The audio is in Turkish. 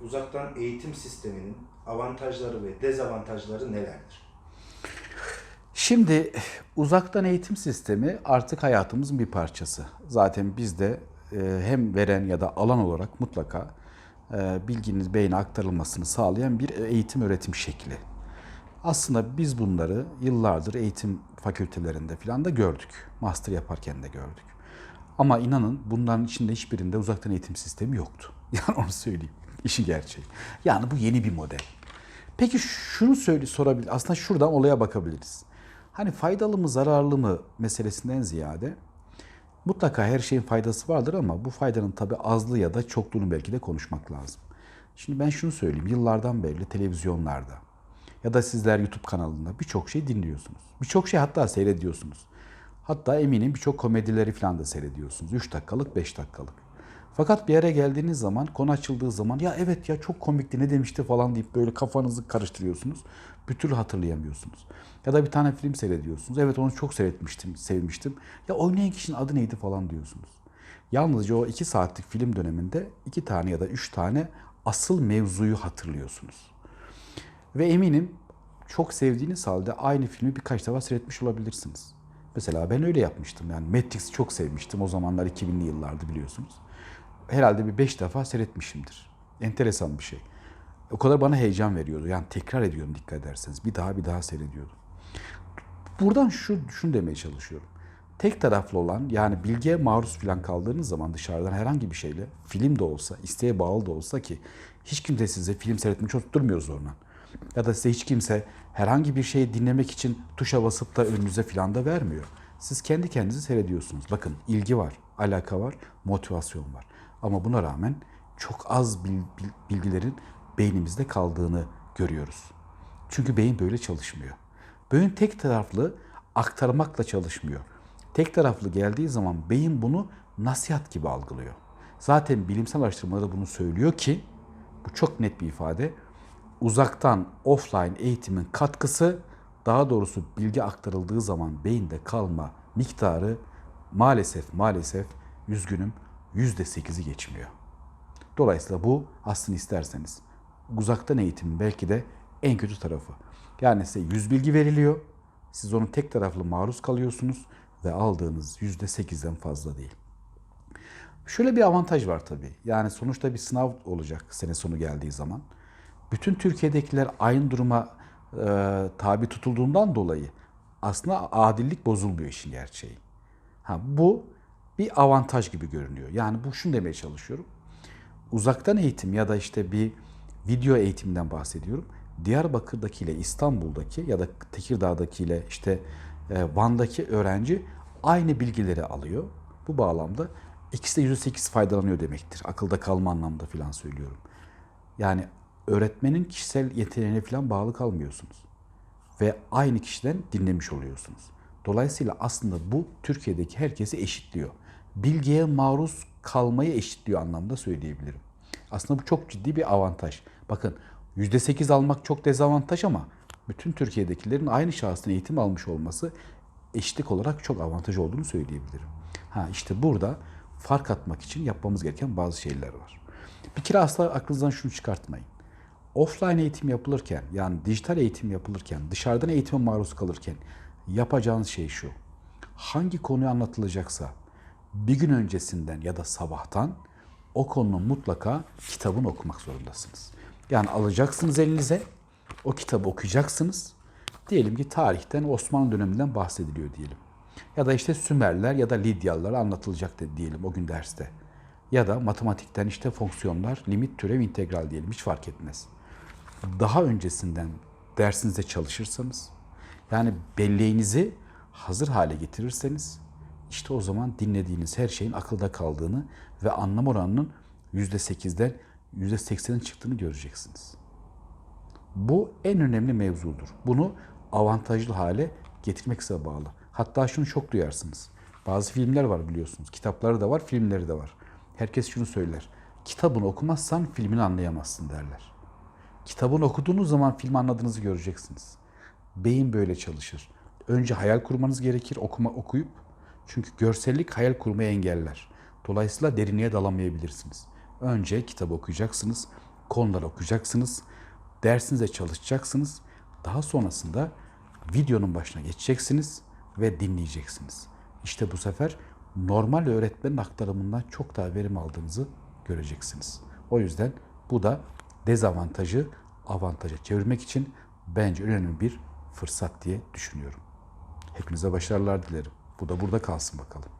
uzaktan eğitim sisteminin avantajları ve dezavantajları nelerdir? Şimdi uzaktan eğitim sistemi artık hayatımızın bir parçası. Zaten biz de e, hem veren ya da alan olarak mutlaka e, bilginiz beyne aktarılmasını sağlayan bir eğitim öğretim şekli. Aslında biz bunları yıllardır eğitim fakültelerinde falan da gördük. Master yaparken de gördük. Ama inanın bunların içinde hiçbirinde uzaktan eğitim sistemi yoktu. Yani onu söyleyeyim. İşi gerçeği. Yani bu yeni bir model. Peki şunu söyle sorabilir. Aslında şuradan olaya bakabiliriz. Hani faydalı mı zararlı mı meselesinden ziyade mutlaka her şeyin faydası vardır ama bu faydanın tabi azlığı ya da çokluğunu belki de konuşmak lazım. Şimdi ben şunu söyleyeyim. Yıllardan beri televizyonlarda ya da sizler YouTube kanalında birçok şey dinliyorsunuz. Birçok şey hatta seyrediyorsunuz. Hatta eminim birçok komedileri falan da seyrediyorsunuz. 3 dakikalık, 5 dakikalık. Fakat bir yere geldiğiniz zaman, konu açıldığı zaman ya evet ya çok komikti ne demişti falan deyip böyle kafanızı karıştırıyorsunuz. Bir türlü hatırlayamıyorsunuz. Ya da bir tane film seyrediyorsunuz. Evet onu çok seyretmiştim, sevmiştim. Ya oynayan kişinin adı neydi falan diyorsunuz. Yalnızca o iki saatlik film döneminde iki tane ya da üç tane asıl mevzuyu hatırlıyorsunuz. Ve eminim çok sevdiğiniz halde aynı filmi birkaç defa seyretmiş olabilirsiniz. Mesela ben öyle yapmıştım. Yani Matrix'i çok sevmiştim. O zamanlar 2000'li yıllardı biliyorsunuz. Herhalde bir beş defa seyretmişimdir. Enteresan bir şey. O kadar bana heyecan veriyordu. Yani tekrar ediyorum dikkat ederseniz. Bir daha bir daha seyrediyordum. Buradan şu şunu demeye çalışıyorum. Tek taraflı olan yani bilgiye maruz falan kaldığınız zaman dışarıdan herhangi bir şeyle film de olsa, isteğe bağlı da olsa ki hiç kimse size film seyretmeyi tutturmuyor zorla. Ya da size hiç kimse herhangi bir şeyi dinlemek için tuşa basıp da önünüze filan da vermiyor. Siz kendi kendinizi seyrediyorsunuz. Bakın ilgi var, alaka var, motivasyon var. Ama buna rağmen çok az bil- bil- bilgilerin beynimizde kaldığını görüyoruz. Çünkü beyin böyle çalışmıyor. Beyin tek taraflı aktarmakla çalışmıyor. Tek taraflı geldiği zaman beyin bunu nasihat gibi algılıyor. Zaten bilimsel araştırmaları bunu söylüyor ki bu çok net bir ifade. Uzaktan offline eğitimin katkısı daha doğrusu bilgi aktarıldığı zaman beyinde kalma miktarı maalesef maalesef üzgünüm yüzde sekizi geçmiyor. Dolayısıyla bu aslında isterseniz uzaktan eğitimin belki de en kötü tarafı. Yani size yüz bilgi veriliyor. Siz onu tek taraflı maruz kalıyorsunuz ve aldığınız yüzde sekizden fazla değil. Şöyle bir avantaj var tabii. Yani sonuçta bir sınav olacak sene sonu geldiği zaman. Bütün Türkiye'dekiler aynı duruma e, tabi tutulduğundan dolayı aslında adillik bozulmuyor işin gerçeği. Ha, bu bir avantaj gibi görünüyor. Yani bu şunu demeye çalışıyorum. Uzaktan eğitim ya da işte bir video eğitimden bahsediyorum. Diyarbakır'daki ile İstanbul'daki ya da Tekirdağ'daki ile işte e, Van'daki öğrenci aynı bilgileri alıyor. Bu bağlamda ikisi de %8 faydalanıyor demektir. Akılda kalma anlamda falan söylüyorum. Yani öğretmenin kişisel yeteneğine falan bağlı kalmıyorsunuz. Ve aynı kişiden dinlemiş oluyorsunuz. Dolayısıyla aslında bu Türkiye'deki herkesi eşitliyor. Bilgiye maruz kalmayı eşitliyor anlamda söyleyebilirim. Aslında bu çok ciddi bir avantaj. Bakın %8 almak çok dezavantaj ama bütün Türkiye'dekilerin aynı şahsın eğitim almış olması eşitlik olarak çok avantaj olduğunu söyleyebilirim. Ha işte burada fark atmak için yapmamız gereken bazı şeyler var. Bir kere asla aklınızdan şunu çıkartmayın. Offline eğitim yapılırken yani dijital eğitim yapılırken dışarıdan eğitime maruz kalırken yapacağınız şey şu. Hangi konuyu anlatılacaksa bir gün öncesinden ya da sabahtan o konunun mutlaka kitabını okumak zorundasınız. Yani alacaksınız elinize, o kitabı okuyacaksınız. Diyelim ki tarihten Osmanlı döneminden bahsediliyor diyelim. Ya da işte Sümerler ya da Lidyalılar anlatılacak de diyelim o gün derste. Ya da matematikten işte fonksiyonlar, limit, türev, integral diyelim hiç fark etmez. Daha öncesinden dersinizde çalışırsanız, yani belleğinizi hazır hale getirirseniz işte o zaman dinlediğiniz her şeyin akılda kaldığını ve anlam oranının %8'den %80'in çıktığını göreceksiniz. Bu en önemli mevzudur. Bunu avantajlı hale getirmek size bağlı. Hatta şunu çok duyarsınız. Bazı filmler var biliyorsunuz. Kitapları da var, filmleri de var. Herkes şunu söyler. Kitabını okumazsan filmini anlayamazsın derler. Kitabını okuduğunuz zaman filmi anladığınızı göreceksiniz. Beyin böyle çalışır. Önce hayal kurmanız gerekir okuma okuyup. Çünkü görsellik hayal kurmayı engeller. Dolayısıyla derinliğe dalamayabilirsiniz. Önce kitap okuyacaksınız. konuları okuyacaksınız. Dersinize çalışacaksınız. Daha sonrasında videonun başına geçeceksiniz ve dinleyeceksiniz. İşte bu sefer normal öğretmenin aktarımından çok daha verim aldığınızı göreceksiniz. O yüzden bu da dezavantajı avantaja çevirmek için bence önemli bir fırsat diye düşünüyorum. Hepinize başarılar dilerim. Bu da burada kalsın bakalım.